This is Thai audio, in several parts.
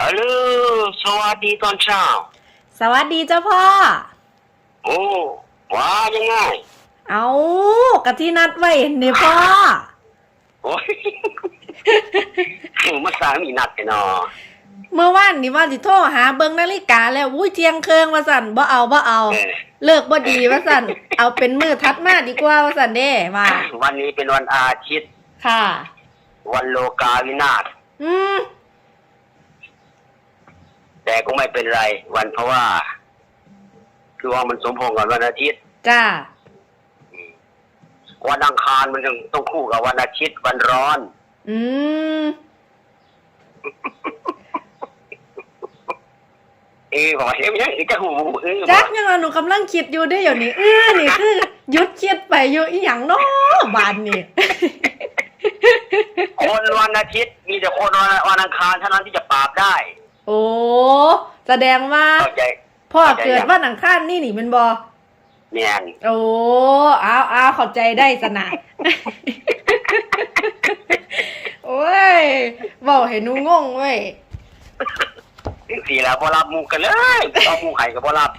ฮัลโหลสวัสดีตอนเช้า สวัสดีเจ้าพ่อ โอ้ว่ายังไง เอากะที่นัดไว้นี่พ่อ โอ้ยมาสร้างมีนัดกันเนาะเมื่อวานนี่ว่าสิโทรหาเบิ่งนาฬิกาแล้วอุ้ยเที่ยงเคืองว่าสั่นบ่เอาบ่เอาเออเลิกบ่ดีว่าสั่นเอาเป็นมือทัดมาดีกว่าว่าสั่นเด้ว่าวันนี้เป็นวันอาทิตย์ ค่ะ วันโลกาวินาศอืมแต่ก็ ไม่เป็นไร วันเพราะว่า คือว่ามันสมพงษ์กับวันอาทิตย์จ้าวันอังคารมันต้องต้องคู่กับวันอาทิตย์วันร้อน อืมเอ้บอกว่าเฮ้ยมันยังอีกจะหูเออจักยังว่าหนูกำลังคิดอยู่เด้ออยู่นี่เออนี่คือหยุดคิดไปอยู่อีหยังเนาะบานนี่คนวันอาทิตย์มีแต่คนวันวันอังคารเท่านั้นที่จะปราบได้ โอ้แสดงว่าเข้าใจ พ่อเกิดวันอังคารนี่นี่แมันบ่เนี่ยโอ้เอาเอาเข้าใจได้สนะ โอ้ยบอกให้หนูงงเว้ยสีแล้วพอรับหมูกันเลยเอาหมูไข่กับพอรับ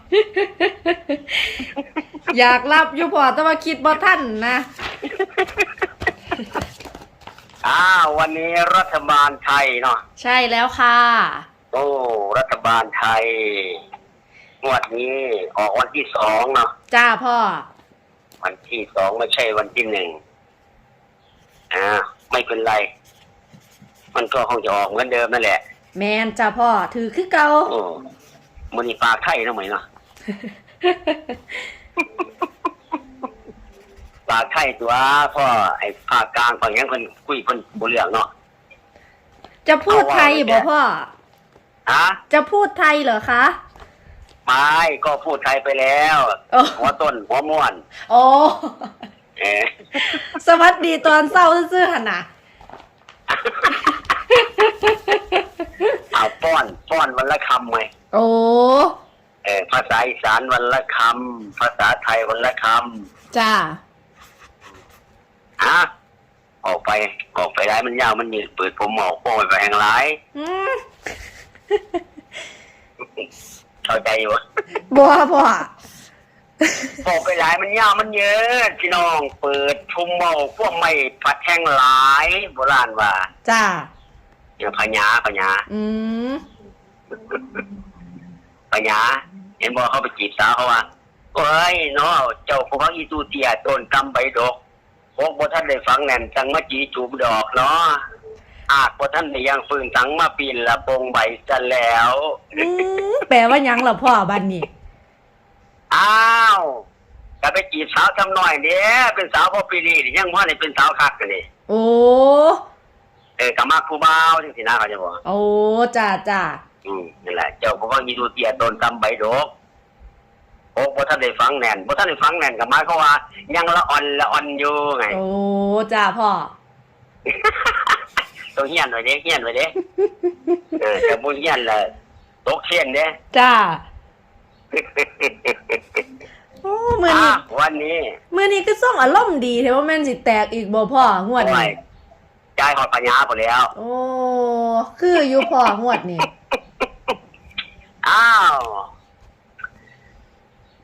อยากรับอยู่พอแต่ว่าคิดบ่ทันนะอ้าววันนี้รัฐบาลไทยเนาะ ใช่แล้วค่ะ โอ้ รัฐบาลไทย งวดนี้ออกวันที่สองเนาะ จ้าพ่อ วันที่สองไม่ใช่วันที่หนึ่ง อ่า ไม่เป็นไร มันก็คงจะออกเหมือนเดิมนั่นแหละแมนจ้าพ่อ ถือคือเก่า โอ้มันนี่ปลากไทยนะเหมือนเนาะ ปลากไทยตัวพ่อไอ้ภาคกลางฝั่งยังคนคุยคนบุเรื่องเนาะ จะพูดไทยบ่พ่อ ฮะจะพูดไทยเหรอคะ ไม่ก็พูดไทยไปแล้วโอ้ หัวต้นหัวม่วนโอ้เออสวัสดีตอนเศร้าซื่อๆหั่นน่ะ เอาป้อนป้อนวันละคำไหมโอ้เออภาษาอีสานวันละคำภาษาไทยวันละคจ้าำฮะออกไปออกไปได้มันยาวมันยืดเปิดผมหมอกโป้งไปแห่งไรอืม เข้าใจอยู่บัวพ่อออกไปหลายมันยาวมันเยอะพี่น้อง เปิดชุมเมาพวกไม่ปัดแห้งหลายโบราณว่าจ้าอย่างพญาพญาอืมพญาเห็นบอกเขาไปจีบสาวเขาว่าเอ้ยเนาะเจ้าพวกอีตูเตียต้นกำใบดอกพวกบ่ท่านได้ฟังแน่นจังมาจีจูบดอกเนาะ อาจบ่ท่านได้ยังฟืนสังมาปีนละปงใบจะแล้วอืมแปลว่าหยังเหรอพ่อบันนี่อ้าวก็ไปจีบสาวทำหน่อยเด้เป็นสาวพอปีนี้นี่ยังพ่อได้เป็นสาวคักกันนี่โอ้เออกะมักผู้บ่าวจังซี่นะเขาจะบอกโอ้จ้าจ้าอืมนั่นแหละเจ้าพวกอีตูเตียต้นกำใบดอกโอ้บ่ท่านได้ฟังแน่นบ่ท่านได้ฟังแน่นก็หมายความว่ายังละอ่อนละอ่อนอยู่ไง โอ้จ้าพ่อ ต้องเฮียนไว้เด้เฮียนไว้เด้เออแต่บุญเฮียนละตกเชียนเด้จ้าโอ้มืออะนี้วันนี้มือนี้ก็ส่งอารมณ์ดีเทว่าแม่นสิแตกอีกบ่พ่องวดโอ้นี้ยจ่ายหอดปัญญาหมดแล้ว โอ้คืออยู่พ่องวดนี้อ้าว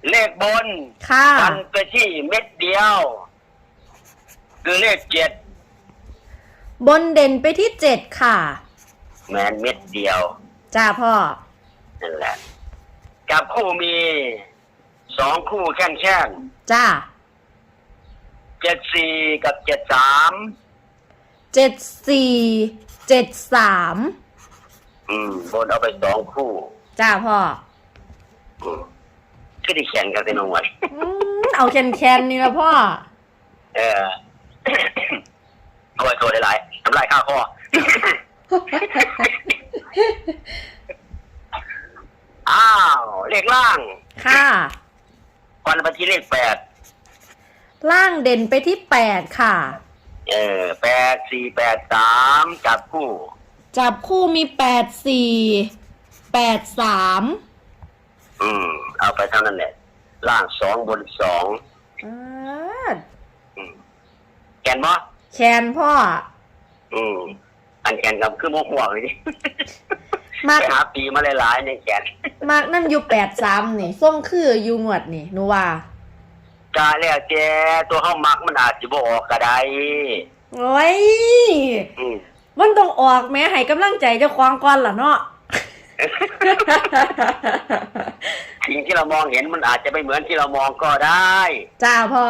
เลขบนค่ะ ฟันไปที่เม็ดเดียว คือเลขเจ็ด บนเด่นไปที่เจ็ดค่ะ แมนเม็ดเดียวจ้าพ่อ นั่นแหละกับคู่มีสองคู่แค่นแค่นจ้าเจ็ดสี่กับเจ็ดสามเจ็ดสี่เจ็ดสามอืมบนเอาไปสองคู่จ้าพ่ออืมคือได้แข่งกันเป็นองวันอืมเอาแคนแคนๆนี่ละพ่อ เออ เอาไว้โทษได้หลาย ทำลายข้าข้ออ้าว เลขล่างค่ะ วันบัญชีเลขแปด ล่างเด่นไปที่แปดค่ะ เออแปดสี่แปดสามจับคู่ จับคู่มีแปดสี่แปดสามอืม เอาไปเท่านั้นแหละ ล่างสองบนสองอ่าอืมแกนบ่แคนพ่อ อืมอันแกนกับคือโมกหัวเลยดิมากไปหาปีมาหลายๆในแขนมากนั่นอยู่แปดสามนี่ส่งคืออยู่งวดนี่หนูว่า กาแล้วแกตัวเฮามักมันอาจสิบ่ออกก็ได้โอ้ย อืมมันต้องออกแม้ให้กำลังใจเจ้าของก่อนล่ะเนาะ สิ่งที่เรามองเห็นมันอาจจะไม่เหมือนที่เรามองก็ได้ จ้าพ่อ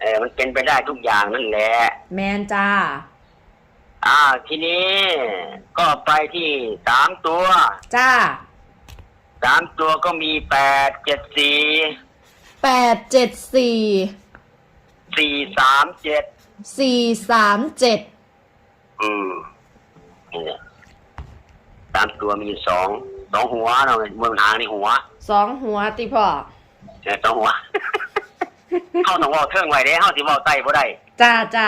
เออมันเป็นไปได้ทุกอย่างนั่นแหละ แมนจ้า อ่า ทีนี้ก็ไปที่สามตัวจ้าสามตัวก็มีแปดเจ็ดสี่แปดเจ็ดสี่สี่สามเจ็ดสี่สามเจ็ดอืมนี่แหละสามตัวมีสองสองหัวเนาะเมืองทางนี่หัวสองหัวติพ่อเออสองหัว เข้าต้องเว่าเทิงไว้เด้เข้าสิเว่าไต่บ่ได้ จ้าจ้า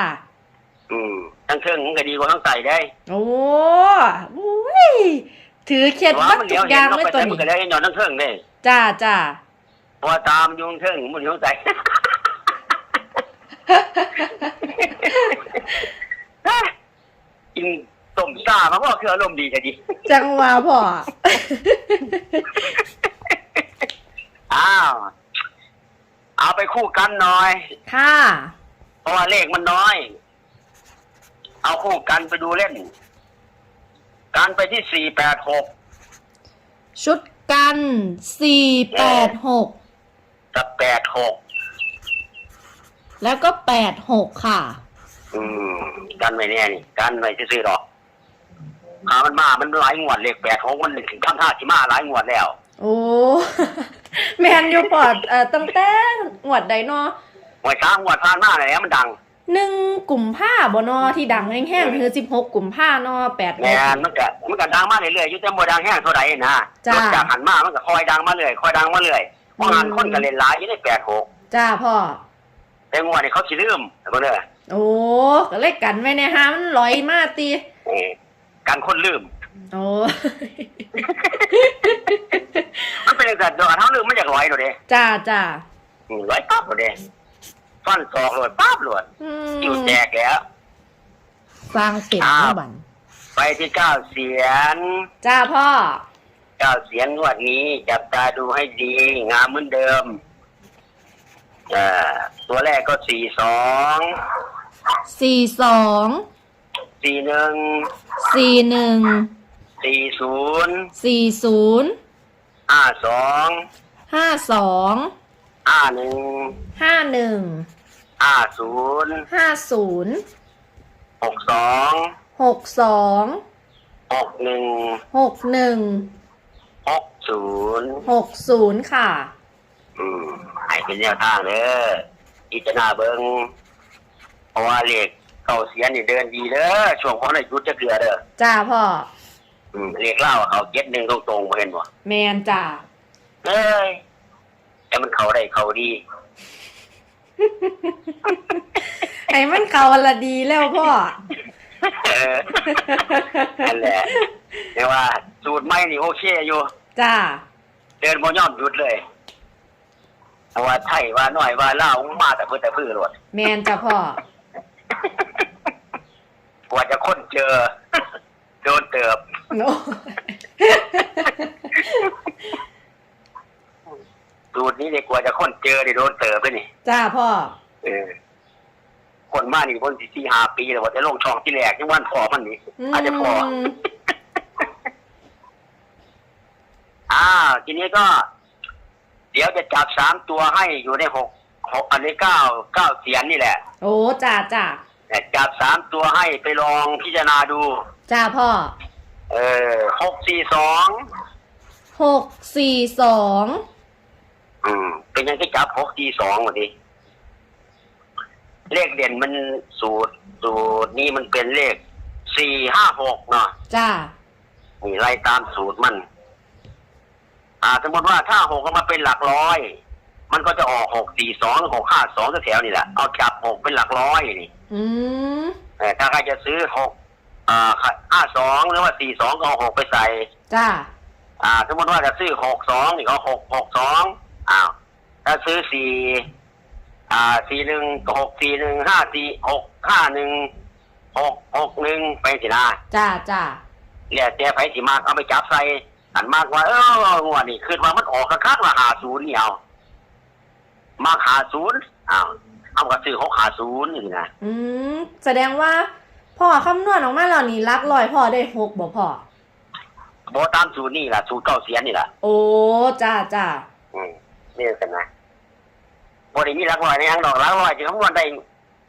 อืม ทั้งเทิงมันก็ดีกว่าทั้งไต่ได้โอ้อุ้ยถือเคล็ดว่าวัดมันทุเลี้ยวกอเห็นย่างเราเลยไปตัวใส่มันนี้ก็เลี้ยวเห็นยอนทั้งเทิงเด้จ้าจ้าเพราะว่าตามอยุงเทิงมันอยู่ทั้งไต่กินต้มซ่ามาว่าคืออารมณ์ดีจะดีจังหวะพ่ออ้าวเอาไปคู่กันหน่อย ค่ะ เพราะว่าเลขมันน้อย เอาคู่กันไปดูเล่นกันไปที่สี่แปดหกชุดกันสี่แปดหกกับแปดหกแล้วก็แปดหกค่ะ อืม กันไม่แน่นี่กันไม่ซื้อๆหรอกขามันมา มันหลายงวดเลขแปดหกมันถึงทำท่าที่มาหลายงวดแล้ว โอ้แมนอยู่ปอดเอ่อตั้งแต่หวดใดเนอหวยช้างงวดผ่านมาอะไรมันดัง หนึ่งกลุ่มผ้าบนอที่ดังแห้งๆคือสิบหกกลุ่มผ้านอแปด แม่นมันก็มันก็ดังมาเรื่อยๆอยู่แต่บ่ดังแห้งเท่าไหร่นะจ้ารถจากหันมามันก็คอยดังมาเรื่อยคอยดังมาเรื่อยเพราะงานคนก็เล่นหลายอยู่ในแปดหกจ้าพ่อ แต่งวดนี่เขาสิลืมแต่บ่เด้อโอ้ก็เลยกันไว้ในฮามันลอยมาตีเออการคนลืม โอ้ มันเป็นแบบเดอกเท้าลืมมันอยากลอยโดดเด้จ้าจ้า อืมลอยปั๊บโดดเด้ ฟันศอกโดดปั๊บโดดอือยู่มแตกแล้ว สร้างเป็ดอ้าวเนาะบันไปที่เก้าเสียน จ้าพ่อ เก้าเสียนงวดนี้จับตาดูให้ดี งามเหมือนเดิมเอ่อตัวแรกก็สี่สองสี่สองสี่หนึ่งสี่หนึ่งสี่ศูนย์สี่ศูนย์ห้าสองห้าสอง ห้าหนึ่งห้าหนึ่งห้าศูนย์ห้าศูนย์หกสองหกสองหกหนึ่งหกหนึ่งหกศูนย์หกศูนย์ค่ะ อืมให้เป็นแนวทางเด้ออิจนาเบิงเพราะว่าเลขเก่าเสียนี่เดินดีเด้อช่วงของในยุทธจะเกลือเด้อจ้าพ่ออืมเลขเล่าเขาเจ็ดหนึ่งตรงๆบ่เห็นบ่แมนจ้าเอ้ย แต่มันเขาได้เขาดีไอ้มันเขาละดีแล้วพ่อเออนั่นแหละแต่ว่าสูตรใหม่นี่โอเคอยู่ จ้าเดินบ่ยอมหยุดเลยเอาว่าไทยว่าน้อยว่าเล่าวมาแต่เพื่อแต่พื้นรถแมนจ้าพ่อ กว่าจะค้นเจอ โดนเติบ โน สูตรนี้เนี่ยกว่าจะค้นเจอเนี่ยโดนเติบเลยนี่ จ้าพ่อ เออ คนมานี่คนสี่ห้าปีแล้วว่าจะลงช่องที่แรกยังวันพอมันนี่มอาจจะพอ อ่า ทีนี้ก็ เดี๋ยวจะจับสามตัวให้อยู่ในหกหกอันนี้เก้าเก้าเสียนนี่แหละโอ้จ้าจ้าแต่จับสามตัวให้ไปลองพิจารณาดู จ้าพ่อเออหกสี่สองหกสี่สอง อืมเป็นยังไงจับหกสี่สองวันนี้เลขเด่นมันสูตรสูตรนี้มันเป็นเลขสี่ห้าหกเนาะจ้านี่ไล่ตามสูตรมัน อ่า สมมติว่าถ้าหกก็มาเป็นหลักร้อย มันก็จะออกหกสี่สองหกห้าสองแถวๆนี่แหละ เอาจับหกเป็นหลักร้อยนี่ อืมแต่ถ้าใครจะซื้อหกอ่าห้าสองหรือว่าสี่สองก็เอาหกไปใส่ จ้า อ่า สมมติว่าจะซื้อหกสองนี่ก็หกหกสอง อ้าว ถ้าซื้อสี่อ่าสี่หนึ่งก็หกสี่หนึ่งห้าสี่หกห้าหนึ่งหกหกหนึ่งไปสินะจ้าจ้าอแล้วแต่ไผสิมากเอาไปจับใส่อันมากว่า เอองวดนี้คือว่ามันออกกระคักละหาศูนย์นี่เอามากหาศูนย์อ้าวเอากระซื้อเขาหาศูนย์นี่นะอืมแสดงว่าพ่อคำนวณออกมาแล้วนี่รักลอยพ่อได้หกบ่พ่อโบตามศูนย์นี่ล่ะศูนย์เก้าเสียนนี่ล่ะโอ้จ้าจ้าอืม นี่กันนะบริมีรักลอยในยังดอกรักลอยจึงของวันได้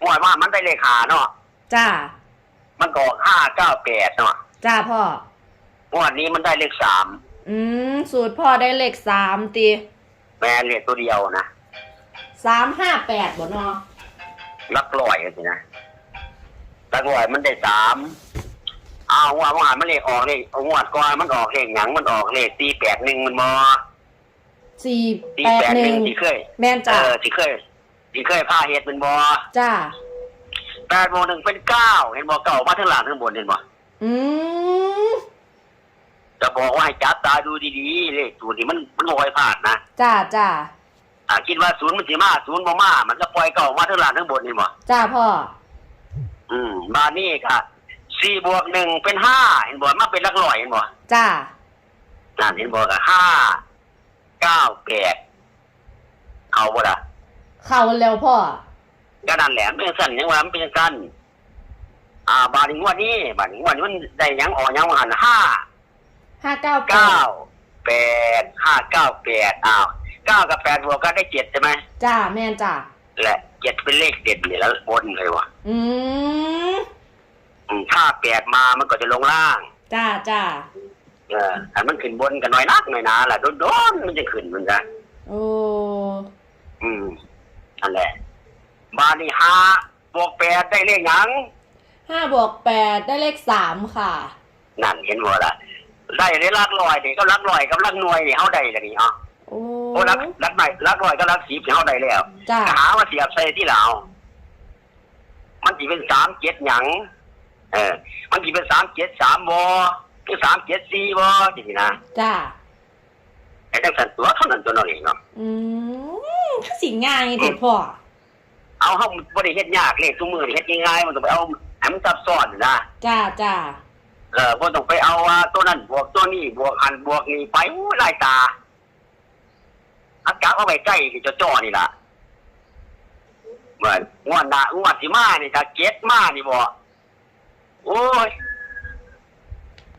หวยว่ามันได้เลขหาเนาะจ้า มันก็ห้าเก้าแปดเนาะจ้าพ่อ งวันนี้มันได้เลขสามอืม สูตรพ่อได้เลขสามตีแม่เลขตัวเดียวนะสามห้าแปดบ่เนาะรักลอยกันสินะรักลอยมันได้สามเอาว่าว่ามันเลขออกเลขเอางวดก่อนมันออกเลขหยังมันออกเลขสี่แปดหนึ่งมันมอ สี่สี่แปดแปดหหนึ่นึ่งงที่เคยแม่นเอจ้าอที่เคยที่เคยผ้าเฮ็ดมันบอจ้าแปดโมงหนึ่งเป็นเก้าเห็นบอเก่ามาทั้งหลังทั้งบนเห็นบออืมจะบอกว่าให้จับตาดูดีๆเลขศูนย์นี่มันมันบ่ค่อยพลาดนะจ้าจ้าอ่าคิดว่าศูนย์มันสิมาศูนย์บ่มามันก็ปล่อยเก่ามาทั้งหลังทั้งบนนี่บ่จ้าพ่ออืมมานี่ค่ะสี่บวกหนึ่งเป็นห้าเห็นบ่มาเป็นหลักร้อยเห็นบ่จ้านั่นเห็นบ่ก็ห้า เก้าแปดเอาบ่ล่ะเข้าแล้วพ่อ ก็นั่นแหละมันเป็นสั้นยังว่ามันเป็นสั้นอ่า บาดนี้งวดนี้บาดนี้งวดนี้มันได้หยังออกหยังว่าหันห้าห้าเก้าแปเก้าดแปดห้าเก้าแปดอ้าวเก้ากับแปดบวกกันได้เจ็ดใช่ไหมจ้าแม่นจ้าและเจ็ดเป็นเลขเด่นเนี่ยแล้วบนเลยวะอืมอืมถ้าแปดมามันก็จะลงล่าง จ้าจ้า เออแต่มันขึ้นบนกันหน่อยนักหน่อยหนาล่ะโดนโดนๆมันจะขึ้นเหมือนกันโอ้ อืมนั่นแหละบานี่ห้าบวกแปดได้เลขหยังห้าบวกแปดได้เลขสามค่ะ นั่นเห็นบ่ล่ะได้ได้ลักลอยนี่ก็ลักลอยกับลักหน่วยนี่เฮาได้แล้วนี่อ๋อโอ้โอ้ลักลักใหม่ลักลอยก็ลักสีนี่เฮาได้แล้วจ้าหาว่าเสียบใส่ที่ลาวมันสิเป็นสามเจ็ดหยังเออ มันสิเป็นสามเจ็ดสามบ อคือสามเจ็ดสี่บอจริงๆนะจ้าไอ้ตั้งสันตัวเท่านั้นตัวนั่นเองเนาะอืมถ้าสิง่ายเด็ดพ่อเอาเฮาบ่ได้เฮ็ดยากเลขทุกมือนี่เฮ็ดง่ายๆมันต้องไปเอาให้มันซับซ้อนนะจ้าจ้าเออบ่ต้องไปเอาว่าตัวนั้นบวกตัวนี้บวกหันบวกนี่ไปโอ้ยหลายตาอากาศเอาไว้ใกล้ที่จะจ่อนี่ล่ะเหมือนงวดหน้างวดสิมานี่ถ้าเก็ตมานี่บ่โอ้ย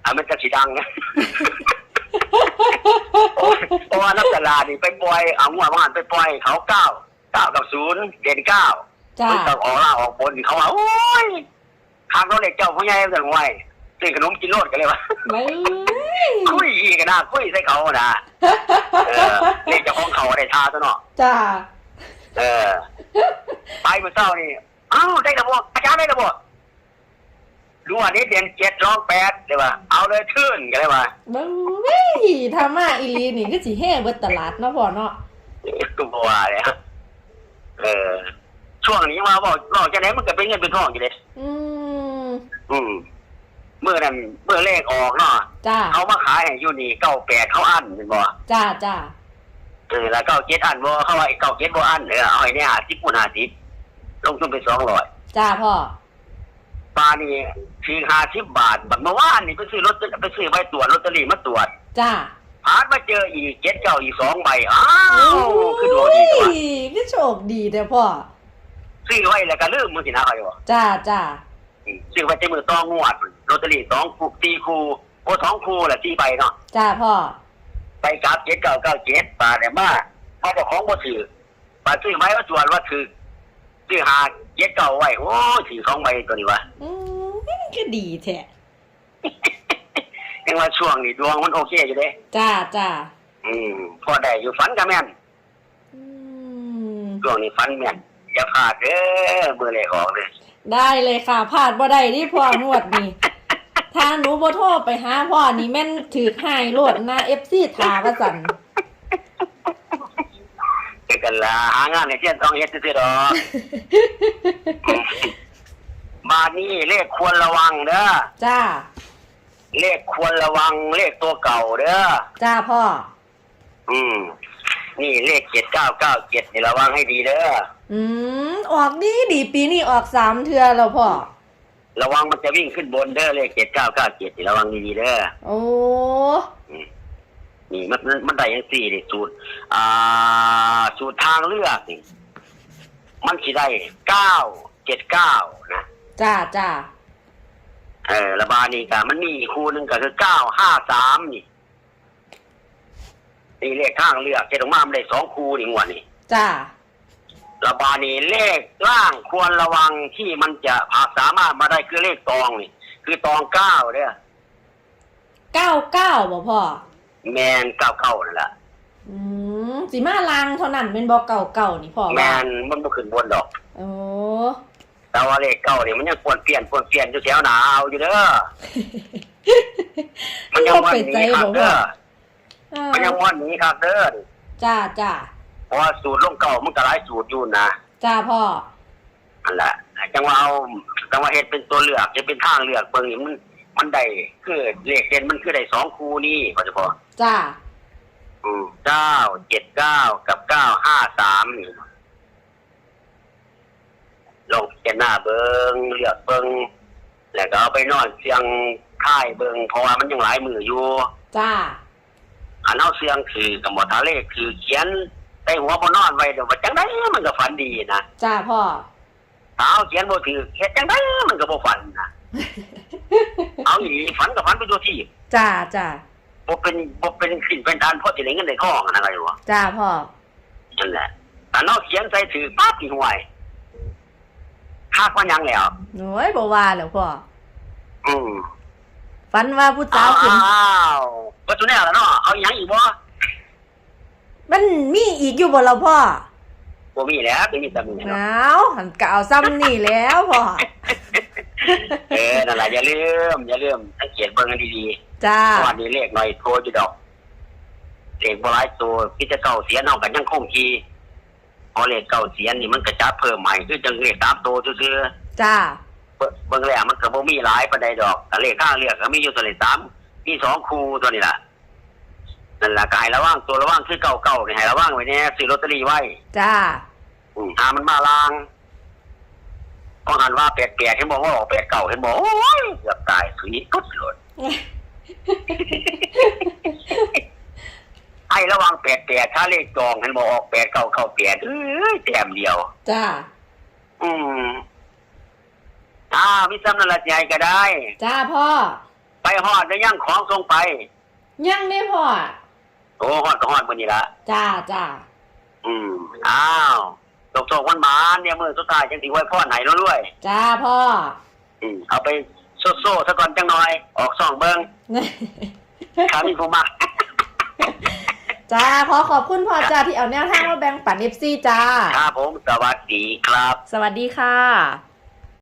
อันมันจะสิดังนะเพราะว่านักตลาดนี่ไปปล่อยเอางวดมาหันไปปล่อยเขาเก้าเก้ากับศูนย์เด่นเก้าจ้ามันต้องออกล่างออกบนเขาว่าโอ้ยทางรถเล็กเจ้าผู้ใหญ่เรื่องไว้ซื้อขนมกินโลดกันเลยวะไม่คุยอีกนะคุยใส่เขานะเออนี่เจ้าของเขาได้ทาซะเนาะจ้าเออไปเมื่อเช้านี่อ้าวได้ระบบอาจารย์ได้ระบบ ดูอันนี้เด่นเจ็ดรองแปดเลยว่า เอาเลยชื่นกันเลยว่าไม่ทำมาอีหลีนี่ก็สิแห่เบิดตลาดเนาะพ่อเนาะตัวบัวเลยเออ ช่วงนี้มาบอกบอกจะไหนมันก็เป็นเงินเป็นทองอยู่เลยอืมอืมเมื่อนั้นเมื่อเลขออกเนาะจ้าเขามาขายให้อยู่นี่เก้าแปดเขาอั้นเป็นบ่จ้าจ้าเออแล้วเก้าเจ็ดอั้นบ่เขาว่าเก้าเจ็ดบ่อั้นเออเอาไอ้เนี่ยหาสิบคูณหาสิบลงทุนไปสองร้อยจ้าพ่อปลานี่คือห้าสิบบาทบัดเมื่อวานนี่ไปซื้อรถไปซื้อใบตรวจลอตเตอรี่มาตรวจจ้าหามาเจออีกเจ็ดเก้าอีกสองใบอ้าโอ้วคือดวงดีกว่ายก็โชคดีแต่พ่อซื้อไว้แล้วก็ลืมมือสินะเขาอยู่จ้าจ้าอืมซื้อไว้ในมือต้องงวดลอตเตอรี่สองคู่ตีคู่โอ้สองคู่แหละตีใบเนาะจ้าพ่อไปกราบเจ็ดเก้าเก้าเจ็ดปลาเนี่ยมาพอเจ้าของบ่ถือปลาซื้อไว้ว่าส่วนว่าถือ ซื้อหาเจ็ดเก้าไว้ โอ้ถือสองใบตัวนี้วะอืมก็ดีแท้เรียกว่าช่วงนี้ดวงมันโอเคอยู่เด้จ้าจ้าอืมพอได้อยู่ฝันกับแม่นอืมช่วงนี้ฝันแม่นอย่าพลาดเด้อเบอร์เลขออกเลยได้เลยค่ะพลาดบ่ได้ที่พ่องวดนี่ถ้าหนูบ่โทรไปหาพ่อนี่แม่นถือหายโลดหน้า FC ทาว่าสั่นเจอกั นละหางานในเที่ยนต้องเฮ็ดซื่อๆดอกมานี่เลขควรระวังเด้อจ้า เลขควรระวังเลขตัวเก่าเด้อจ้าพ่อ อืม นี่เลขเจ็ดเก้าเก้าเจ็ดนี่ระวังให้ดีเด้ออืม ออกดีดีปีนี้ออกสามเทือแล้วพ่อ ระวังมันจะวิ่งขึ้นบนเด้อเลขเจ็ดเก้าเก้าเจ็ดระวังดีๆเด้อโอ้ นี่มันมันมันได้ยังสี่นี่สูตร อ่า สูตรทางเลือกนี่มันสิได้เก้าเจ็ดเก้านะจ้าจ้าเออระบาดนี่ก็มันมีอีกคู่หนึ่งก็คือเก้าห้าสามนี่นี่เลขข้างเลือกเจ็ดออกมามันได้สองคู่นี่งวดนี่จ้าระบาดนี่เลขล่างควรระวังที่มันจะสามารถมาได้คือเลขตองนี่ คือตองเก้าเนี่ยเก้าเก้าบ่พ่อ แมนเก้าเก้านั่นแหละอืมสีมาลางเท่านั้นเป็นบ่เก่าเก่านี่พ่อแมว่านมันบ่ขึ้นบนดอก โอ้แต่ว่าเลขเก้านี่มันยังปวนเปลี่ยนปวนเปลี่ยนอยู่แถวหนาเอาอยู่เด้อมันยังพ่อม้วนเป็ดหนีใจครับบ่พ่เด้ออเออมันยังม้วนหนีครับเด้อจ้าจ้าเพราะว่าสูตรลงเก่ามันก็หลายสูตรอยู่นะจ้าพ่ออันแหละจังว่าเอาจังว่าเฮ็ดเป็นตัวเลือกจะเป็นทางเลือกเบิ่งนี่มันมันได้คือเลขเด่นมันคือได้สองคู่นี่พอจะพอ จ้าอืมเก้าเจ็ดเก้ากับเก้าห้าสามนี่ลงเจหน้าเบิงเลือกเบิงแล้วก็เอาไปนอนเสียงค่ายเบิงเพราะว่ามันยังหลายมืออยู่จ้าอันเอาเสียงคือกับหมดทาเลขคือเขียนใต้หัวบนนอนไว้เดี๋ยวว่าจังได้มันก็ฝันดีนะจ้าพ่อถ้าเอาเขียนบ่ถือเฮ็ดจังได้มันก็บ่ฝันนะเอาอีหลีฝันกับฝันไปตัวที่จ้าจ้า บ่เป็นบ่เป็นสิ่งเป็นทานเพราะสิได้เงินได้ทองอะนะอะไรวะจ้าพ่อ นั่นแหละแต่นอกเขียนใส่ถือปั๊บนี่ห่วยคาดว่าหยังแล้ว โอ้ยบ่ว่าแล้วพ่อ อืมฝันว่าผู้สาวขึ้นอ้าวก็ตัวแนี้แล้วเนาะเอาอีหยังอีกบ่มันมีอีกอยู่บ่ล่ะพ่อบ่มีแล้วไม่มีแต่มีหเนาะนาวหันกะเอาซ้ำนี่แล้วพ่อ เออนั่นแหละอย่าลืมอย่าลืมสังเกตเบิ่งกันดีๆจ้าเพราะว่านี่เลขหน่อยโทรอยู่ดอกเลขบหลายตัวพิจเก่าเสียนเอากันยังคงทีพอเลขเก่าเสียนนี่มันกระจับเพิ่มใหม่คือจังเลขสามตัวซื่อจ้าๆเบิ่งเบิ่งแล้วมันก็บ่มีหลายปานใดดอกแต่เลขข้างเลือกก็มีอยู่ตัวเลขสามมีสองคู่ตัวนี้ล่ะนั่นล่ะก็ให้ระวังตัวระวังคือเก่าเก่านี่ให้ระวังไว้แน่ซื้อลอตเตอรี่ไว้จ้า อืมหามันมาลาง พอหันว่าแปดแปดเห็นบอกว่าออกแปดเก่าเห็นบอกโอ้ยเกือบตายสุยกุดเลยให้ระวังแปดแปดถ้าเลขจองเห็นบอกออกแปดเก้าเข้าแปดเอ้ยแต้มเดียว จ้า อืมอ้าวมิซ้ำนั่นละใหญ่ก็ได้ จ้าพ่อ ไปหอดแล้วย่างของส่งไปยังได้พ่อ โอ้หอดก็หอดมือนี่ละจ้าจ้า อืมอ้าว ตกตกวันหมานเนี่ยมือสุดท้ายจังสิไว้พ่อไหนแล้วด้วยจ้าพ่อ อืมเอาไปโซ่โซ่ซะก่อนจังหน่อย ออกส่องเบิ้งขามีผู้มาจ้าขอขอบคุณพ่อจ้าที่เอาแนวทางมาแบ่งปันเอฟซีจ้าครับผมสวัสดีครับ สวัสดีค่ะ